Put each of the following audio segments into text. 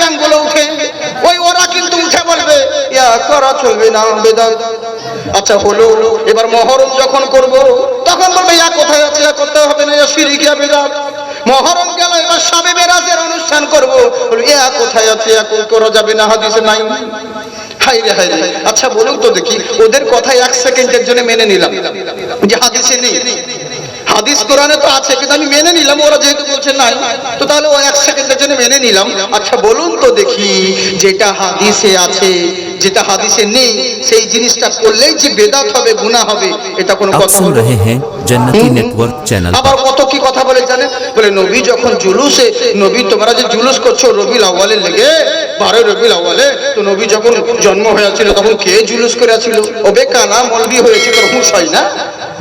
গ্যাংগুলো উঠে, ওই ওরা কিন্তু উঠে বলবে, ইয়া করা চলবে না বেদাত আচ্ছা হলো, এবার মহরম যখন করব, তখন বলবে, ইয়া কোথায় আছে? ইয়া করতে হবে না, ইয়া শিরিকিয়া বেদাত মহরম গেল, এবার সবে বেরাজের অনুষ্ঠান করব। ইয়া কোথায় আছে? ইয়া করা যাবে না, হাদিসে নাই। হাই রে হাই রে। আচ্ছা বলুন তো দেখি, ওদের কথা এক সেকেন্ডের জন্য মেনে নিলাম যে হাদিসে নেই। হাদিস কোরআনে তো আছে কিন্তু আমি মেনে নিলাম ওরা যেহেতু বলছে নাই তো তাহলে ও এক সেকেন্ডের জন্য মেনে নিলাম। আচ্ছা বলুন তো দেখি যেটা হাদিসে আছে যেটা হাদিসে নেই সেই জিনিসটা করলেই যে বেদাত হবে গুনাহ হবে এটা কোনো কথা হলো জান্নাতি নেটওয়ার্ক চ্যানেল আবার কত কি কথা বলে জানেন? বলে নবী যখন জুলুসে নবী তোমরা যে জুলুস করছ রবিউল আউয়ালে লেগে বারোই রবিউল আউয়ালে তো নবী যখন জন্ম হয়েছিল তখন কে জুলুস করেছিল ও বেকানা মলবি হয়েছিল তখন হয় না?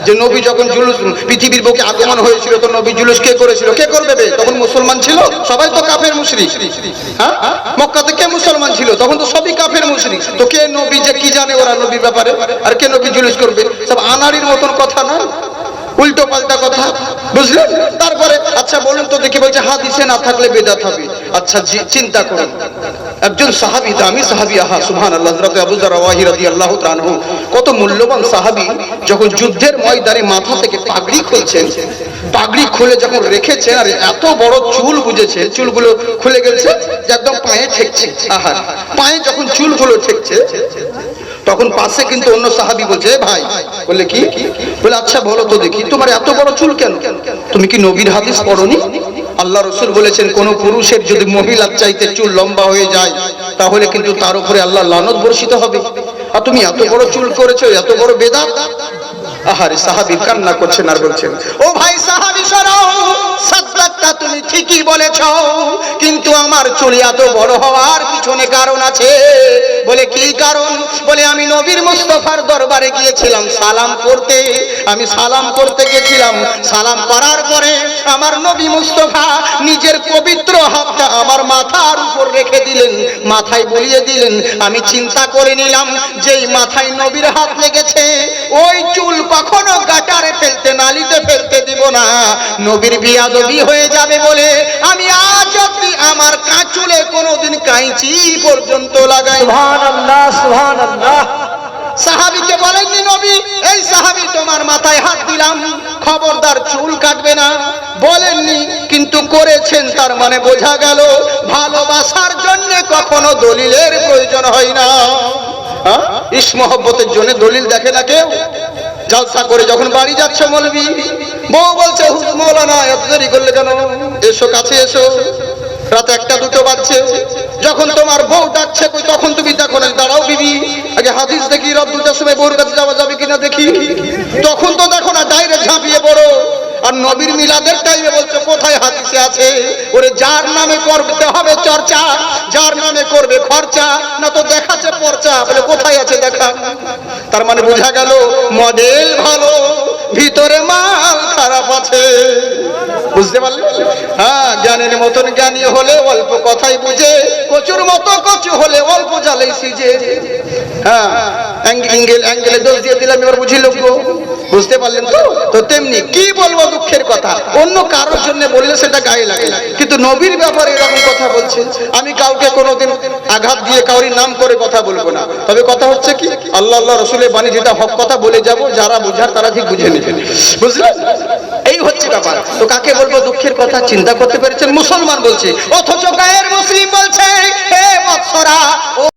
যে নবী যখন জুলুস, পৃথিবীর বুকে আগমন হয়েছিল, তো নবী জুলুস কে করেছিল? কে করবে তখন মুসলমান ছিল? সবাই তো কাফের মুশরিক। হ্যাঁ? মক্কাতে কে মুসলমান ছিল? তখন তো সবই কাফের মুশরিক। তো কে নবী যে কি জানে ওরা নবীর ব্যাপারে? আর কে নবী জুলুস করবে? সব আনাড়ির মতন কথা না? উল্টো পাল্টা কথা। বুঝলেন? তারপরে আচ্ছা বলুন তো দেখি বলছে হাত হাদিসে না থাকলে বেদাত হবে। আচ্ছা চিন্তা করুন। একজন সাহাবি, দামি সাহাবী, আহা সুবহান আল্লাহ হযরত আবু যর রাওয়াহি রাদিয়াল্লাহু তাআলা কত মূল্যবান সাহাবী যখন যুদ্ধের ময়দানে মাথা থেকে পাগড়ি খুলছেন, পাগড়ি খুলে যখন রেখেছেন আর এত বড় চুল বুঝেছে চুলগুলো খুলে গেছে একদম পায়ে ঠেকছে আহা পায়ে যখন চুলগুলো ঠেকছে, তখন পাশে কিন্তু অন্য সাহাবি বলছে ভাই বলে কি? বলে আচ্ছা বলো তো দেখি, তোমার এত বড় চুল কেন? তুমি কি নবীর হাদিস পড়নি? আল্লাহ রসুল বলেছেন, কোন পুরুষের যদি মহিলার চাইতে চুল লম্বা হয়ে যায়, তাহলে কিন্তু তার উপরে আল্লাহ লানত বর্ষিত হবে। আর তুমি এত বড় চুল করেছ, এত বড় বেদা। আহারে, সাহাবি কান্না করছেন আর বলছেন, ও ভাই সাহাবি সরাও তুমি ঠিকই বলেছ, কিন্তু আমার চুল এত বড় হওয়ার পিছনে কারণ আছে। বলে, কি কারণ? বলে, আমি নবীর মুস্তফার দরবারে গিয়েছিলাম সালাম করতে। আমি সালাম করতে গেছিলাম। সালাম করার পরে আমার নবী মুস্তফা নিজের পবিত্র হাতটা আমার মাথার উপর রেখে দিলেন, মাথায় বলিয়ে দিলেন। আমি চিন্তা করে নিলাম, যেই মাথায় নবীর হাত লেগেছে, ওই চুল কখনো গাটারে ফেলতে, নালিতে ফেলতে না। নবীর বিয়াদবি হয়ে যাবে বলে আমি আজ অব্দি আমার কাঁচুলে কোনোদিন কাঁচি পর্যন্ত লাগাই সুবহানাল্লাহ সুবহানাল্লাহ। সাহাবিকে বলেননি নবী এই সাহাবি তোমার মাথায় হাত দিলাম খবরদার চুল কাটবে না। বলেননি কিন্তু করেছেন তার মানে বোঝা গেল ভালোবাসার জন্য কখনো দলিলের প্রয়োজন হয় না? ইস মহব্বতের জন্য দলিল দেখে না কেউ? জলসা করে যখন বাড়ি যাচ্ছে মলবি, বউ বলছে মৌলানা, এত দেরি করলে কেন? এসো, কাছে এসো। রাত একটা, দুটো বাজছে। যখন তোমার বউ ডাকছে, কই, তখন তুমি দেখো না দাঁড়াও বিবি। আগে হাদিস দেখি রাত দুটার সময় বউর কাছে যাওয়া যাবে কিনা দেখি। তখন তো দেখো না, ডাইরেক্ট ঝাঁপিয়ে পড়ো। নবীর মিলাদের টাইমে বলছে, কোথায় হাদিসে আছে? ওরে যার নামে করতে হবে চর্চা, যার নামে করবে খরচা, না তো দেখাচ্ছে পর্চা। বলে, কোথায় আছে দেখা? তার মানে বোঝা গেল, মডেল ভালো, ভিতরে মাল খারাপ আছে। বুঝতে পারলে? হ্যাঁ জ্ঞানের মতন জ্ঞানী হলে অল্প কথাই বুঝে, কচুর মতো কচু হলে অল্প জালেই সিজে। হ্যাঁ দোষ দিয়ে দিলাম, এবার বুঝি লোক বুঝতে পারলেন তো? তো তেমনি কি বলব দুঃখের কথা। অন্য কারোর জন্য বললে সেটা গায়ে লাগে। কিন্তু নবীর ব্যাপারে এরকম কথা বলছে, আমি কাউকে কোনোদিন আঘাত দিয়ে কাউরি নাম করে কথা বলব না। তবে কথা হচ্ছে কি, আল্লাহ আল্লাহ রসুলের বাণী যেটা হক কথা বলে যাব, যারা বোঝার তারা ঠিক বুঝে নেবেন বুঝলেন এই হচ্ছে ব্যাপার। তো কাকে বলব দুঃখের কথা? চিন্তা করতে পেরেছেন? মুসলমান বলছে, অথচ গায়ের মুসলমান